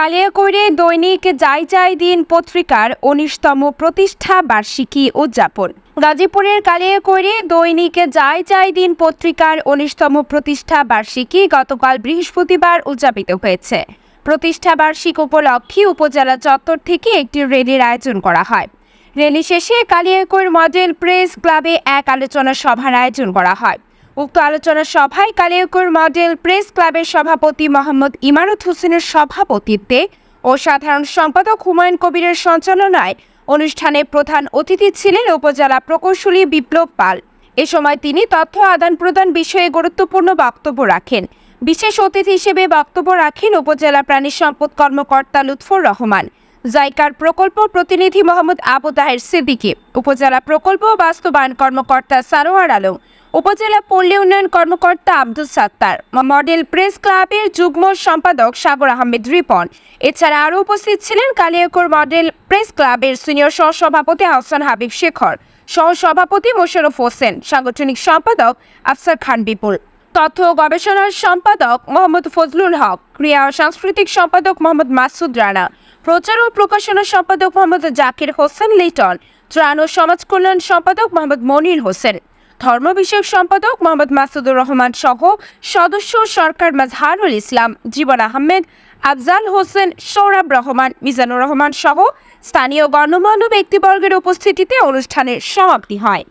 কালিয়াকৈরে দৈনিক যাই যাই দিন পত্রিকার উনিশতম প্রতিষ্ঠা বার্ষিকী উদযাপন। গাজীপুরের কালিয়াকৈরে দৈনিক যাই যাই দিন পত্রিকার উনিশতম প্রতিষ্ঠা বার্ষিকী গতকাল বৃহস্পতিবার উদযাপিত হয়েছে। প্রতিষ্ঠা বার্ষিক উপলক্ষে উপজেলা চত্বর থেকে একটি র্যালির আয়োজন করা হয়। র্যালি শেষে কালিয়াকৈর মডেল প্রেস ক্লাবে এক আলোচনা সভার আয়োজন করা হয়। উক্ত আলোচনা সভায় কালিয়াকৈর মডেল প্রেস ক্লাবের সভাপতি মোহাম্মদ ইমারত হোসেনের সভাপতিত্বে ও সাধারণ সম্পাদক হুমায়ুন কবিরের সঞ্চালনায় অনুষ্ঠানে প্রধান অতিথি ছিলেন উপজেলা প্রকৌশলী বিপ্লব পাল। এ সময় তিনি তথ্য আদান প্রদান বিষয়ে গুরুত্বপূর্ণ বক্তব্য রাখেন। বিশেষ অতিথি হিসেবে বক্তব্য রাখেন উপজেলা প্রাণী সম্পদ কর্মকর্তা লুৎফর রহমান। জাইকার প্রকল্প প্রতিনিধি মোহাম্মদ আবু তাহের সিদ্দিকী, উপজেলা প্রকল্প বাস্তবায়ন কর্মকর্তা সারোয়ার আলম, উপজেলা পল্লী উন্নয়ন কর্মকর্তা আব্দুল সাত্তার, মডেল প্রেস ক্লাবের যুগ্ম সম্পাদক সাগর আহমেদ রিপন। এছাড়া আরও উপস্থিত ছিলেন কালিয়াকৈর মডেল প্রেস ক্লাবের সিনিয়র সহসভাপতি আহসান হাবিব শেখর, সহসভাপতি মোশারফ হোসেন, সাংগঠনিক সম্পাদক আফসার খান বিপুল। তথ্য গবেষণার সম্পাদক মোহাম্মদ ফজলুল হক, ক্রিয়া সাংস্কৃতিক সম্পাদক মোহাম্মদ মাসুদ রানা প্রচার ও প্রকাশনা সম্পাদক মোহাম্মদ জাকির হোসেন লিটন ত্রাণ ও সমাজ কল্যাণ সম্পাদক মোহাম্মদ মনির হোসেন, ধর্ম বিষয়ক সম্পাদক মোহাম্মদ মাসুদুর রহমান সহ সদস্য সরকার মাজহারুল ইসলাম জীবন আহমেদ, আফজাল হোসেন, সৌরভ রহমান, মিজানুর রহমান সহ স্থানীয় গণ্যমান্য ব্যক্তিবর্গের উপস্থিতিতে অনুষ্ঠানের সমাপ্তি হয়।